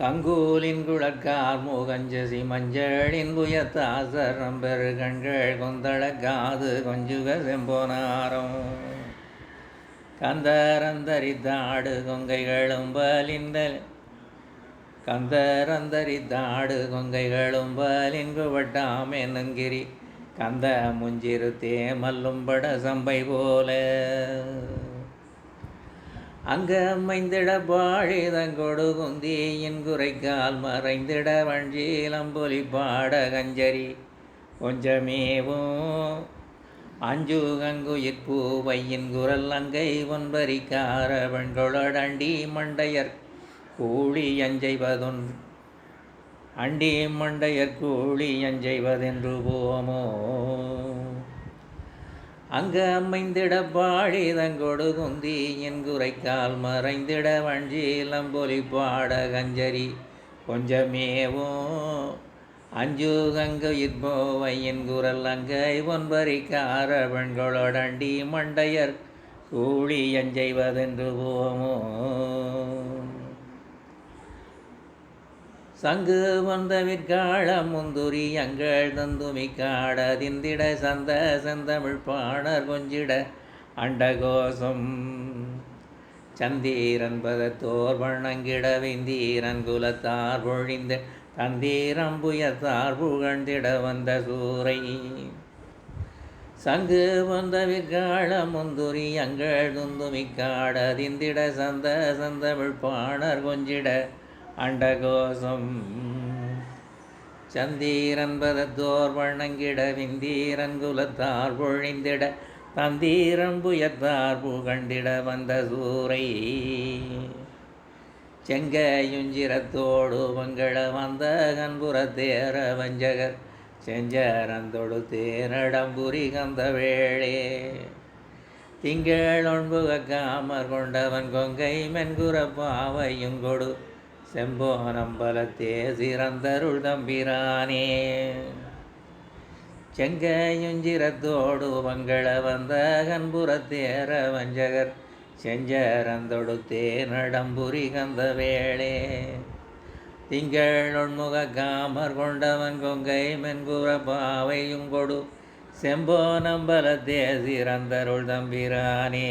கங்கூலின் குழக்கார் மூகஞ்சசி மஞ்சளின் புயத்தாசரம் பெரு கண்கள் கொந்தளக்காது கொஞ்சுக செம்போனாரம். கந்தரந்தரித்தாடு கொங்கைகளும் பலிந்தல். கந்தரந்தரித்தாடு கொங்கைகளும் பலின்கு வட்டாம் என்னங்கிரி கந்த முஞ்சிறு தேமல்லும்பட சம்பை போல. அங்க அமைந்திட பாழிதங்கொடுகுந்தியின் குறைக்கால் மறைந்திட வஞ்சீலம்பொலி பாட கஞ்சரி கொஞ்சமேவும் அஞ்சு கங்குயிர் பூவையின் குரல் அங்கை ஒன்பரிக்கார வெண்கொளடண்டி மண்டையர் கூழி அஞ்சைவதொன் அண்டி மண்டையர் கூழி அஞ்சைவதென்று போமோ. அங்கு அமைந்திட பாழிதங்கொடு குந்தி என் குறைக்கால் மறைந்திட வஞ்சிலம்பொலி பாட கஞ்சரி கொஞ்சமேவோ. அஞ்சு கங்கு இற்போவை என் குரல் அங்கை ஒன்பரிக்கார பெண்களோடண்டி மண்டையர் கூழி அஞ்செய்வதென்று போமோ. சங்கு வந்த விற்காள முந்துரி அங்கள் தந்துமிக்காட திந்திட சந்த செந்தமிழ் பாணர் கொஞ்சிட அண்டகோசம். சந்தீரன் பதத்தோர் வண்ணங்கிட விந்தீரன் குலத்தார் பொழிந்த தந்தீரம்புயத்தார் புகழ்ந்திட வந்த சூரை. சங்கு வந்த விற்காள முந்துரி அங்கள் துந்துமிக்காட திந்திட சந்த சந்தமிழ் பாணர் கொஞ்சிட அண்டகோசம் சந்தீரன் பதத்தோர் வண்ணங்கிட விந்தீரன் குலத்தார் பொழிந்திட தந்தீரன் புயத்தார் புகண்டிட வந்த சூரை. செங்கையுஞ்சிரத்தோடு வங்கள வந்த கண்புறத்தேர வஞ்சகர் செஞ்சரந்தொடு தேரடம்புரி கந்த வேளே. திங்கள் ஒன்புக காமர் கொண்டவன் கொங்கை மென்குற பாவையும் கொடு செம்போனம்பலத்தே சிறந்தருள் தம்பிரானே. செங்கையுஞ்சிரத்தோடு மங்கள வந்த கண்புறத்தேர வஞ்சகர் செஞ்சரந்தொடுத்தே நடம்புரி கந்த வேளே. திங்கள் உண்முக காமர் கொண்டவன் கொங்கை மென்குற பாவையும் கொடு செம்போ நம்பலத்தே சிறந்தருள் தம்பிரானே.